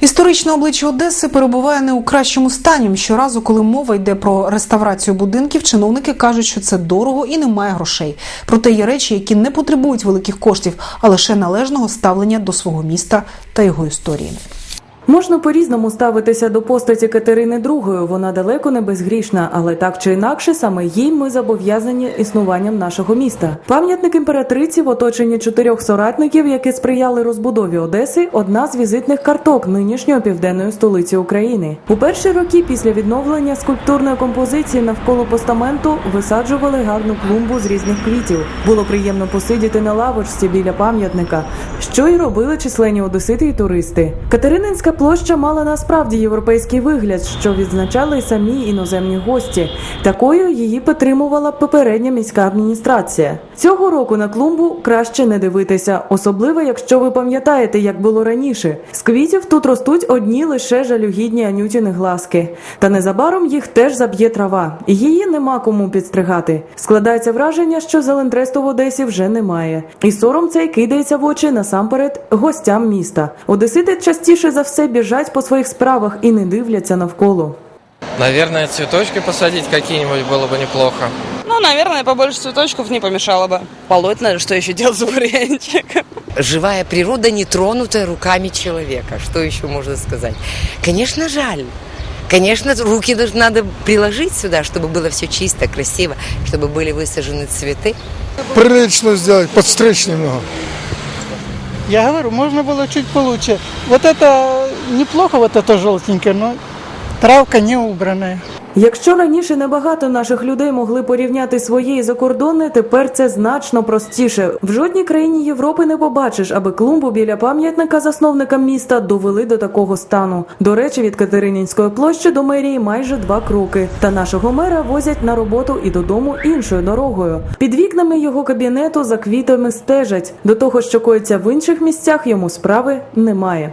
Історичне обличчя Одеси перебуває не у кращому стані. Щоразу, коли мова йде про реставрацію будинків, чиновники кажуть, що це дорого і немає грошей. Проте є речі, які не потребують великих коштів, а лише належного ставлення до свого міста та його історії. Можна по-різному ставитися до постаті Катерини II, Вона далеко не безгрішна, але так чи інакше, саме їй ми зобов'язані існуванням нашого міста. Пам'ятник імператриці в оточенні чотирьох соратників, які сприяли розбудові Одеси, одна з візитних карток нинішньої південної столиці України. У перші роки після відновлення скульптурної композиції навколо постаменту висаджували гарну клумбу з різних квітів. Було приємно посидіти на лавочці біля пам'ятника, що й робили численні одесити і туристи. Катерининська площа мала насправді європейський вигляд, що відзначали й самі іноземні гості. Такою її підтримувала попередня міська адміністрація. Цього року на клумбу краще не дивитися, особливо якщо ви пам'ятаєте, як було раніше. З квітів тут ростуть одні лише жалюгідні анютіни глазки. Та незабаром їх теж заб'є трава. Її нема кому підстригати. Складається враження, що зелентресту в Одесі вже немає. І сором цей кидається в очі насамперед гостям міста. Одесити частіше за все біжать по своїх справах і не дивляться навколо. Наверное, цветочки посадить какие-нибудь было бы неплохо. Ну, наверное, побольше цветочков не помешало бы. Полотна, что еще делать за вариантик? живая природа, не тронутая руками человека. Что еще можно сказать? Конечно, жаль. Конечно, руки даже надо приложить сюда, чтобы было все чисто, красиво, чтобы были высажены цветы. прилично сделать, подстричь немного. Я говорю, можно было чуть получше. Вот это неплохо, вот это желтенькое, но травка не убранная. Якщо раніше небагато наших людей могли порівняти своє і закордонне, тепер це значно простіше. В жодній країні Європи не побачиш, аби клумбу біля пам'ятника засновникам міста довели до такого стану. До речі, від Катеринінської площі до мерії майже два кроки. Та нашого мера возять на роботу і додому іншою дорогою. Під вікнами його кабінету за квітами стежать. До того, що коїться в інших місцях, йому справи немає.